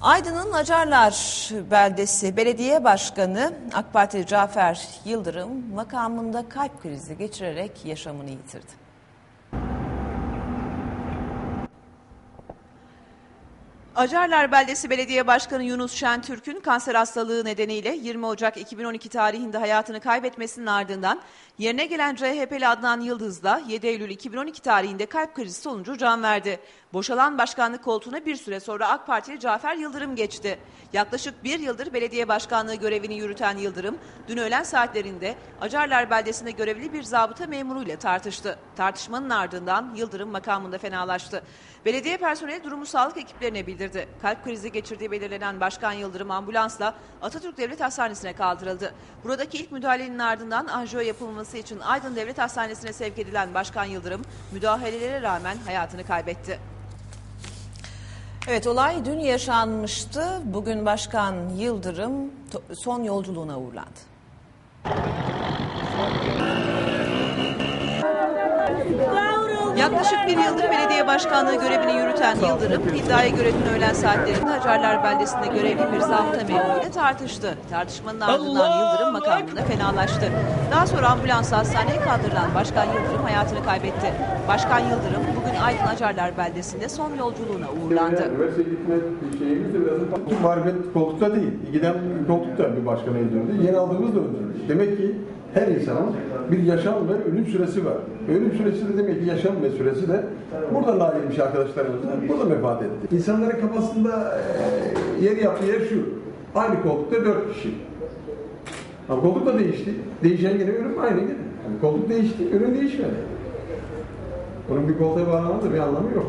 Aydın'ın Acarlar beldesi belediye başkanı AK Parti Cafer Yıldırım makamında kalp krizi geçirerek yaşamını yitirdi. Acarlar Beldesi Belediye Başkanı Yunus Şentürk'ün kanser hastalığı nedeniyle 20 Ocak 2012 tarihinde hayatını kaybetmesinin ardından yerine gelen CHP'li Adnan Yıldız da 7 Eylül 2012 tarihinde kalp krizi sonucu can verdi. Boşalan başkanlık koltuğuna bir süre sonra AK Partili Cafer Yıldırım geçti. Yaklaşık bir yıldır belediye başkanlığı görevini yürüten Yıldırım, dün öğlen saatlerinde Acarlar Beldesi'nde görevli bir zabıta memuruyla tartıştı. Tartışmanın ardından Yıldırım makamında fenalaştı. Belediye personeli durumu sağlık ekiplerine bildirdi. Kalp krizi geçirdiği belirlenen Başkan Yıldırım ambulansla Atatürk Devlet Hastanesi'ne kaldırıldı. Buradaki ilk müdahalenin ardından anjiyo yapılması için Aydın Devlet Hastanesi'ne sevk edilen Başkan Yıldırım müdahalelere rağmen hayatını kaybetti. Evet olay dün yaşanmıştı. Bugün Başkan Yıldırım son yolculuğuna uğurlandı. Yaklaşık bir yıldır belediye başkanlığı görevini yürüten Yıldırım, iddiaya göre dün öğlen saatlerinde Hacarlar Beldesi'nde görevli bir zabıta memuruyla tartıştı. Tartışmanın ardından Yıldırım makamında fenalaştı. Daha sonra ambulansla hastaneye kaldırılan Başkan Yıldırım hayatını kaybetti. Başkan Yıldırım bugün Aydın Hacarlar Beldesi'nde son yolculuğuna uğurlandı. Marifet koltukta değil. Giden koltukta bir başkana ediyordu. Yeni aldığımız da öyle. Demek ki her insanın bir yaşam ve ölüm süresi var. Ölüm süresi de demek ki yaşam ve süresi de buradan ayrılmış arkadaşlarımız da burada vefat etti. İnsanların kafasında e, yer yaptığı yer şu. Aynı koltukta dört kişi. Ama koltuk da değişti. Değişen gene ölüm aynı gene. Yani koltuk değişti, ölüm değişmedi. Bunun bir koltuğa bağlamanın bir anlamı yok.